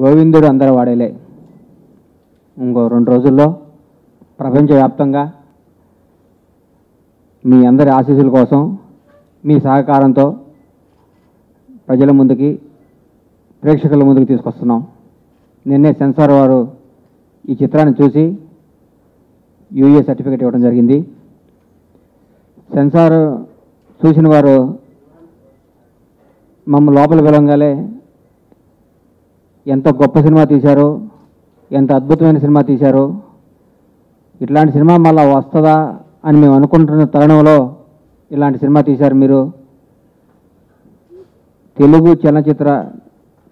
గోవిందుడు అందరి వాడేలే. ఇంకో రెండు రోజుల్లో ప్రపంచవ్యాప్తంగా మీ అందరి ఆశీస్సుల కోసం మీ సహకారంతో ప్రజల ముందుకి ప్రేక్షకుల ముందుకు తీసుకొస్తున్నాం. నిన్నే సెన్సార్ వారు ఈ చిత్రాన్ని చూసి యూఏ సర్టిఫికేట్ ఇవ్వడం జరిగింది. సెన్సార్ చూసిన వారు మమ్మల్ని లోపల పిలవగానే ఎంత గొప్ప సినిమా తీశారో ఎంత అద్భుతమైన సినిమా తీశారో ఇట్లాంటి సినిమా మళ్ళా వస్తుందా అని మేము అనుకుంటున్న తరుణంలో ఇలాంటి సినిమా తీశారు మీరు. తెలుగు చలనచిత్ర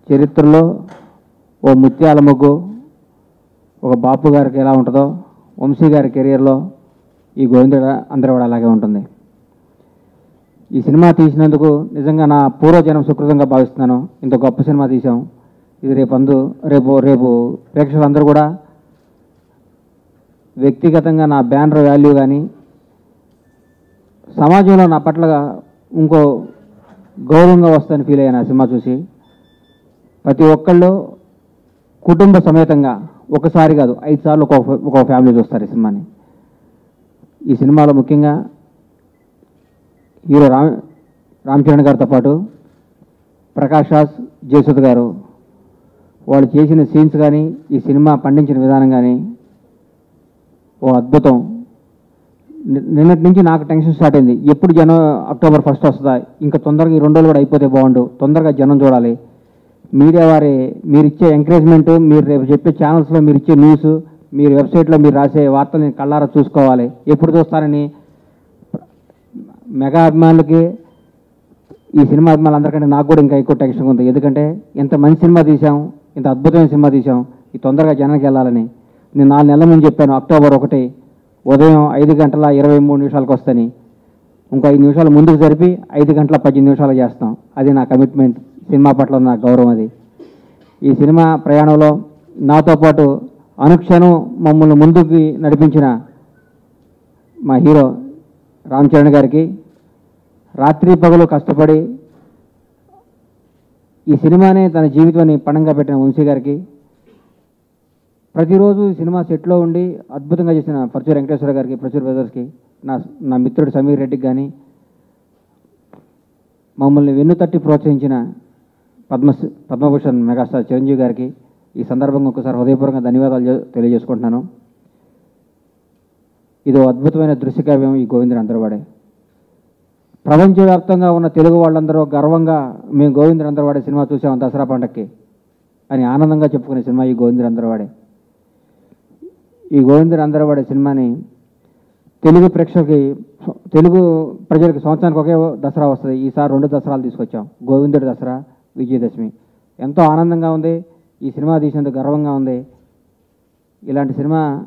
చరిత్రలో ఓ ముత్యాల ముగ్గు ఒక బాపు గారికి ఎలా ఉంటుందో వంశీ గారి కెరియర్లో ఈ గోవిందుడు అందరూ కూడా అలాగే ఉంటుంది. ఈ సినిమా తీసినందుకు నిజంగా నా పూర్వజనం సుకృతంగా భావిస్తున్నాను. ఇంత గొప్ప సినిమా తీసాం ఇది రేపు అందు రేపు రేపు ప్రేక్షకులందరూ కూడా వ్యక్తిగతంగా నా బ్యానర్ వాల్యూ కానీ సమాజంలో నా పట్ల ఇంకో గౌరవంగా వస్తాయని ఫీల్ అయ్యాను ఆ సినిమా చూసి. ప్రతి ఒక్కళ్ళు కుటుంబ సమేతంగా ఒకసారి కాదు ఐదు సార్లు ఒక ఒక ఫ్యామిలీ చూస్తారు ఈ సినిమాని. ఈ సినిమాలో ముఖ్యంగా హీరో రామ్ రామ్ చరణ్ గారితో పాటు ప్రకాష్ రాజ్ జయసుద్ గారు వాళ్ళు చేసిన సీన్స్ కానీ ఈ సినిమా పండించిన విధానం కానీ ఓ అద్భుతం. నిన్నటి నుంచి నాకు టెన్షన్ స్టార్ట్ అయింది. ఎప్పుడు జనం అక్టోబర్ ఫస్ట్ వస్తుందా? ఇంకా తొందరగా ఈ రెండు రోజులు కూడా అయిపోతే బాగుండు. తొందరగా జనం చూడాలి. మీడియా వారి మీరు ఇచ్చే ఎంకరేజ్మెంట్ మీరు రేపు చెప్పే ఛానల్స్లో మీరు ఇచ్చే న్యూస్ మీరు వెబ్సైట్లో మీరు రాసే వార్తల్ని కళ్ళారా చూసుకోవాలి. ఎప్పుడు చూస్తారని మెగా అభిమానులకి ఈ సినిమా అభిమానులందరికంటే నాకు కూడా ఇంకా ఎక్కువ టెన్షన్ ఉంది. ఎందుకంటే ఇంత మంచి సినిమా తీసాం ఇంత అద్భుతమైన సినిమా తీసాం ఈ తొందరగా జనానికి వెళ్ళాలని. నేను నాలుగు నెలల ముందు చెప్పాను అక్టోబర్ ఒకటి. ఉదయం ఐదు గంటల ఇరవై మూడు నిమిషాలకు వస్తాని. ఇంకో ఐదు నిమిషాలు ముందుకు జరిపి ఐదు గంటల పద్దెనిమిది నిమిషాలు చేస్తాం. అది నా కమిట్మెంట్. సినిమా పట్ల నా గౌరవం అది. ఈ సినిమా ప్రయాణంలో నాతో పాటు అనుక్షణం మమ్మల్ని ముందుకు నడిపించిన మా హీరో రామ్ చరణ్ గారికి రాత్రి పగలు కష్టపడి ఈ సినిమానే తన జీవితాన్ని పణంగా పెట్టిన వంశీ గారికి. ప్రతిరోజు ఈ సినిమా సెట్లో ఉండి అద్భుతంగా చేసిన పరచూరు వెంకటేశ్వర గారికి పరచూరు బ్రదర్స్కి నా నా మిత్రుడు సమీర్ రెడ్డికి కానీ మమ్మల్ని వెన్నుతట్టి ప్రోత్సహించిన పద్మ పద్మభూషణ్ మెగాస్టార్ చిరంజీవి గారికి ఈ సందర్భంగా ఒకసారి హృదయపూర్వక ధన్యవాదాలు తెలియజేసుకుంటున్నాను. ఇదో అద్భుతమైన దృశ్యకావ్యం ఈ గోవిందుని అందరవాడే ప్రపంచవ్యాప్తంగా ఉన్న తెలుగు వాళ్ళందరూ గర్వంగా మేము గోవిందుని సినిమా చూసాం దసరా పండక్కి అని ఆనందంగా చెప్పుకునే సినిమా ఈ గోవిందరందరవాడే. ఈ గోవిందరందరవాడే సినిమాని తెలుగు ప్రేక్షకులకి తెలుగు ప్రజలకి సంవత్సరానికి ఒకే దసరా వస్తుంది. ఈసారి రెండు దసరాలు తీసుకొచ్చాం. గోవిందుడి దసరా విజయదశమి. ఎంతో ఆనందంగా ఉంది. ఈ సినిమా తీసినందుకు గర్వంగా ఉంది. ఇలాంటి సినిమా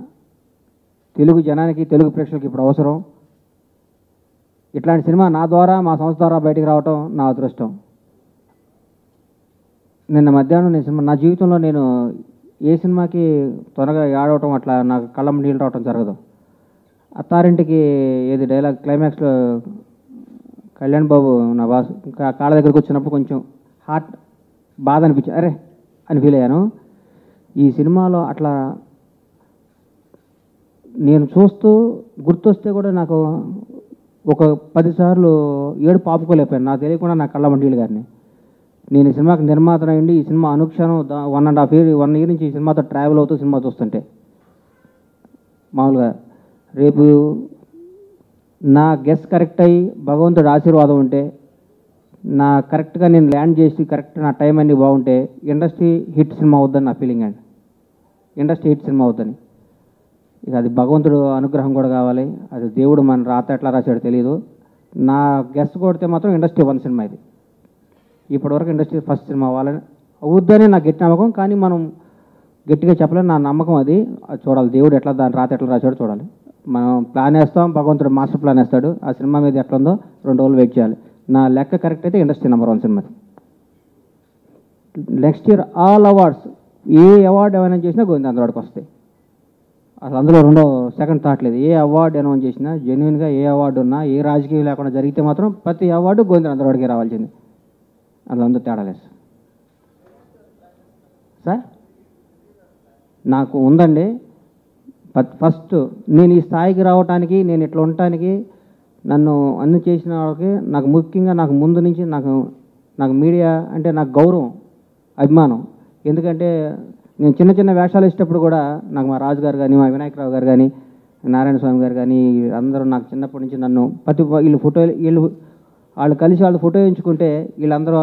తెలుగు జనానికి తెలుగు ప్రేక్షకులకి ఇప్పుడు అవసరం. ఇట్లాంటి సినిమా నా ద్వారా మా సంస్థ ద్వారా బయటకు రావటం నా అదృష్టం. నిన్న మధ్యాహ్నం నేను సినిమా నా జీవితంలో నేను ఏ సినిమాకి త్వరగా ఆడవటం అట్లా నాకు కళ్ళం నీళ్ళు రావటం జరగదు. అత్తారింటికి ఏది డైలాగ్ క్లైమాక్స్లో కళ్యాణ్ బాబు నా బాస్ ఇంకా కాళ్ళ దగ్గరకు వచ్చినప్పుడు కొంచెం హార్ట్ బాధ అనిపించింది అరే అని ఫీల్ అయ్యాను. ఈ సినిమాలో అట్లా నేను చూస్తూ గుర్తొస్తే కూడా నాకు ఒక పదిసార్లు ఏడు పాపుకోలేకపోయాను నాకు తెలియకుండా నా కళ్ళ మండీలు గారిని. నేను ఈ సినిమాకి నిర్మాత అయ్యండి ఈ cinema Anukshanam one and half year one year నుంచి ఈ సినిమాతో ట్రావెల్ అవుతూ సినిమా చూస్తుంటే మామూలుగా రేపు నా గెస్ కరెక్ట్ అయ్యి భగవంతుడు ఆశీర్వాదం ఉంటే నా కరెక్ట్గా నేను ల్యాండ్ చేసి కరెక్ట్ నా టైం అన్నీ బాగుంటే ఇండస్ట్రీ హిట్ సినిమా అవుద్దని నా ఫీలింగ్ అండి. ఇండస్ట్రీ హిట్ సినిమా అవుద్దని. ఇక అది భగవంతుడు అనుగ్రహం కూడా కావాలి. అది దేవుడు మన రాత ఎట్లా రాశాడు తెలియదు నా గెస్ కొడితే మాత్రం ఇండస్ట్రీ వన్ సినిమా ఇది. ఇప్పటివరకు ఇండస్ట్రీ ఫస్ట్ సినిమా అవ్వాలని అవుద్దనే నాకు గట్టి నమ్మకం కానీ మనం గట్టిగా చెప్పలేని నా నమ్మకం అది. చూడాలి. దేవుడు ఎట్లా దాని రాత ఎట్లా రాశాడు చూడాలి. మనం ప్లాన్ వేస్తాం భగవంతుడు మాస్టర్ ప్లాన్ వేస్తాడు. ఆ సినిమా మీద ఎట్లా ఉందో రెండు రోజులు వెయిట్ చేయాలి. నా లెక్క కరెక్ట్ అయితే industry number one cinema next year all awards ఏ అవార్డు ఏమైనా చేసినా గోవింద అందులోకి వస్తాయి. అసలు అందులో రెండో సెకండ్ థాట్ లేదు. ఏ అవార్డు అనౌన్స్ చేసినా జెన్యున్గా ఏ అవార్డు ఉన్నా ఏ రాజకీయం లేకుండా జరిగితే మాత్రం ప్రతి అవార్డు గోవింద అందులోకి రావాల్సింది. అందులో అందరూ తేడా లేదు. సార్ నాకు ఉందండి. ఫస్ట్ నేను ఈ స్థాయికి రావడానికి నేను ఇట్లా ఉండటానికి నన్ను అన్ని చేసిన వాళ్ళకి నాకు ముఖ్యంగా నాకు ముందు నుంచి నాకు నాకు మీడియా అంటే నాకు గౌరవం అభిమానం. ఎందుకంటే నేను చిన్న చిన్న వేషాలు ఇచ్చేటప్పుడు కూడా నాకు మా రాజు గారు కానీ మా వినాయకరావు గారు కానీ నారాయణ స్వామి గారు కానీ అందరూ నాకు చిన్నప్పటి నుంచి నన్ను ప్రతి వీళ్ళు ఫోటో వీళ్ళు వాళ్ళు కలిసి వాళ్ళు ఫోటో ఎంచుకుంటే వీళ్ళందరూ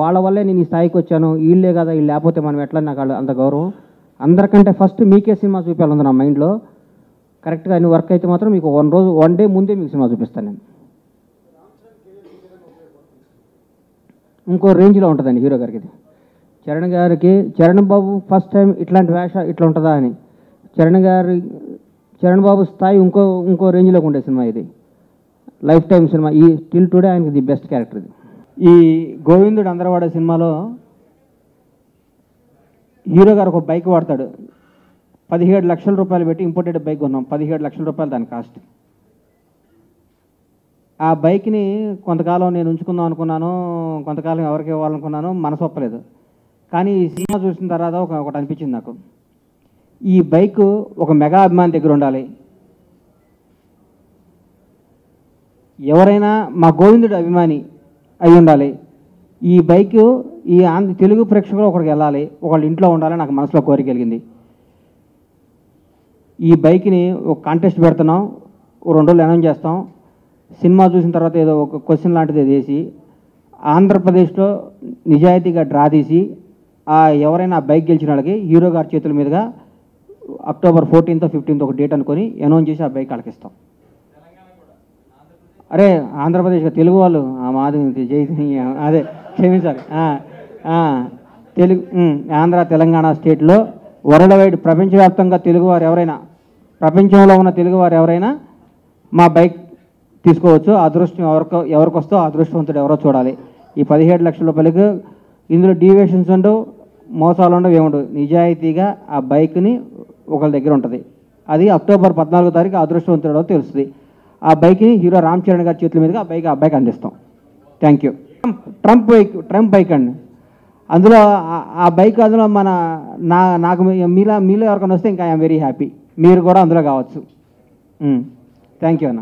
వాళ్ళ వల్లే నేను ఈ స్థాయికి వచ్చాను. వీళ్ళే కదా వీళ్ళు లేకపోతే మనం ఎట్లా నాకు వాళ్ళు అంత గౌరవం? అందరికంటే ఫస్ట్ మీకే సినిమా చూపించాలి నా మైండ్లో కరెక్ట్గా అన్ని వర్క్ అయితే మాత్రం మీకు వన్ రోజు వన్ డే ముందే మీకు సినిమా చూపిస్తాను నేను. ఇంకో రేంజ్లో ఉంటుందండి హీరో గారికి ఇది చరణ్ గారికి చరణ్ బాబు ఫస్ట్ టైం ఇట్లాంటి వేష ఇట్లా ఉంటుందా అని. చరణ్ గారి చరణ్ బాబు స్థాయి ఇంకో ఇంకో రేంజ్లోకి ఉండే సినిమా ఇది. Life time cinema. ఈ స్టిల్ టుడే ఆయనకి ది బెస్ట్ క్యారెక్టర్ ఇది. ఈ గోవిందుడు అందరవాడ సినిమాలో హీరో గారు ఒక బైక్ వాడతాడు. పదిహేడు లక్షల రూపాయలు పెట్టి ఇంపోర్టెడ్ బైక్ కొన్నాం. పదిహేడు లక్షల రూపాయలు దాని కాస్ట్. ఆ బైక్ని కొంతకాలం నేను ఉంచుకుందాం అనుకున్నాను కొంతకాలం ఎవరికి ఇవ్వాలనుకున్నాను మనసు ఒప్పలేదు. కానీ ఈ సినిమా చూసిన తర్వాత ఒక ఒకటి అనిపించింది నాకు. ఈ బైక్ ఒక మెగా అభిమాని దగ్గర ఉండాలి. ఎవరైనా మా గోవిందుడు అభిమాని అయి ఉండాలి. ఈ బైక్ ఈ ఆంధ్ర తెలుగు ప్రేక్షకులు ఒకరికి వెళ్ళాలి. ఒకళ్ళు ఇంట్లో ఉండాలని నాకు మనసులో కోరిక కలిగింది. ఈ బైక్ని ఒక కాంటెస్ట్ పెడుతున్నాం. రెండు రోజులు అనౌన్స్ చేస్తాం. సినిమా చూసిన తర్వాత ఏదో ఒక క్వశ్చన్ లాంటిది వేసి ఆంధ్రప్రదేశ్లో నిజాయితీగా డ్రా తీసి ఎవరైనా బైక్ గెలిచిన వాళ్ళకి హీరో గారి చేతుల మీదుగా అక్టోబర్ ఫోర్టీన్త్ ఫిఫ్టీన్త్ ఒక డేట్ అనుకొని అనౌన్స్ చేసి ఆ బైక్ వాళ్ళకి ఇస్తాం. అరే ఆంధ్రప్రదేశ్ తెలుగు వాళ్ళు ఆ మాది జై అదే క్షమించాలి తెలుగు ఆంధ్ర తెలంగాణ స్టేట్లో వరల్డ్ వైడ్ ప్రపంచవ్యాప్తంగా తెలుగువారు ఎవరైనా ప్రపంచంలో ఉన్న తెలుగువారు ఎవరైనా మా బైక్ తీసుకోవచ్చు. అదృష్టం ఎవరికో ఎవరికి వస్తో అదృష్టవంతుడు ఎవరో చూడాలి. ఈ పదిహేడు లక్షల రూపాయలకు ఇందులో డీవియేషన్స్ ఉండవు. మోసాలు ఉండవు ఏముండవు. నిజాయితీగా ఆ బైక్ని ఒకళ్ళ దగ్గర ఉంటుంది. అది అక్టోబర్ పద్నాలుగో తారీఖు అదృష్టవంతుడో తెలుస్తుంది. ఆ బైక్ని హీరో రామ్ చరణ్ గారి చేతుల మీదుగా ఆ బైక్ ఆ బైక్ అందిస్తాం. Thank you Trump bike Trump bike అండి. అందులో ఆ- బైక్ అందులో మన నా నాకు మీలా మీలో ఎవరికైనా వస్తే ఇంకా ఐఎమ్ వెరీ హ్యాపీ మీరు కూడా అందులో కావచ్చు. Hmm. థ్యాంక్ యూ అన్న.